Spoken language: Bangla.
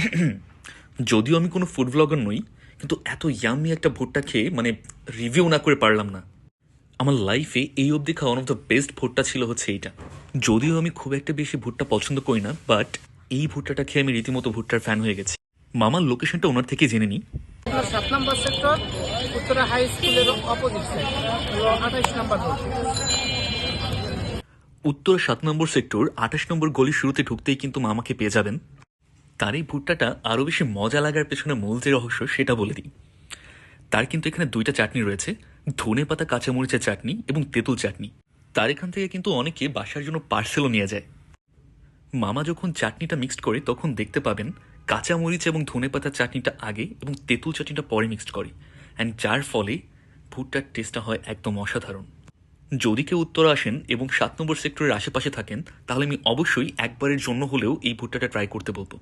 যদিও আমি কোনো ফুড ব্লগার নই কিন্তু এত ইয়ামি একটা ভুট্টা খেয়ে মানে রিভিউ না করে পারলাম না। আমার লাইফে এই অবধি খাওয়া ওয়ান অফ দ্য বেস্ট ভুট্টা ছিল হচ্ছে এইটা। যদিও আমি খুব একটা বেশি ভুট্টা পছন্দ করি না বাট এই ভুট্টাটা খেয়ে আমি রীতিমতো ভুট্টার ফ্যান হয়ে গেছি। মামার লোকেশনটা ওনার থেকে জেনে নিই। সাত নম্বর সেক্টর উত্তরা হাই স্কুলের অপোজিট সাইড নম্বর উত্তর সাত নম্বর সেক্টর আঠাশ নম্বর গলি শুরুতে ঢুকতেই কিন্তু মামাকে পেয়ে যাবেন। তার এই ভুট্টাটা আরও বেশি মজা লাগার পেছনে মূল যে রহস্য সেটা বলে দিই। তার কিন্তু এখানে দুইটা চাটনি রয়েছে, ধনে পাতা, কাঁচামরিচের চাটনি এবং তেঁতুল চাটনি। তার এখান থেকে কিন্তু অনেকে বাসার জন্য পার্সেলও নিয়ে যায়। মামা যখন চাটনিটা মিক্সড করে, তখন দেখতে পাবেন কাঁচামরিচ এবং ধনে পাতার চাটনিটা আগে এবং তেঁতুল চাটনিটা পরে মিক্সড করে। অ্যান্ড যার ফলে ভুট্টার টেস্টটা হয় একদম অসাধারণ। যদি কেউ উত্তর আসেন এবং সাত নম্বর সেক্টরের আশেপাশে থাকেন, তাহলে আমি অবশ্যই একবারের জন্য হলেও এই ভুট্টাটা ট্রাই করতে বলব।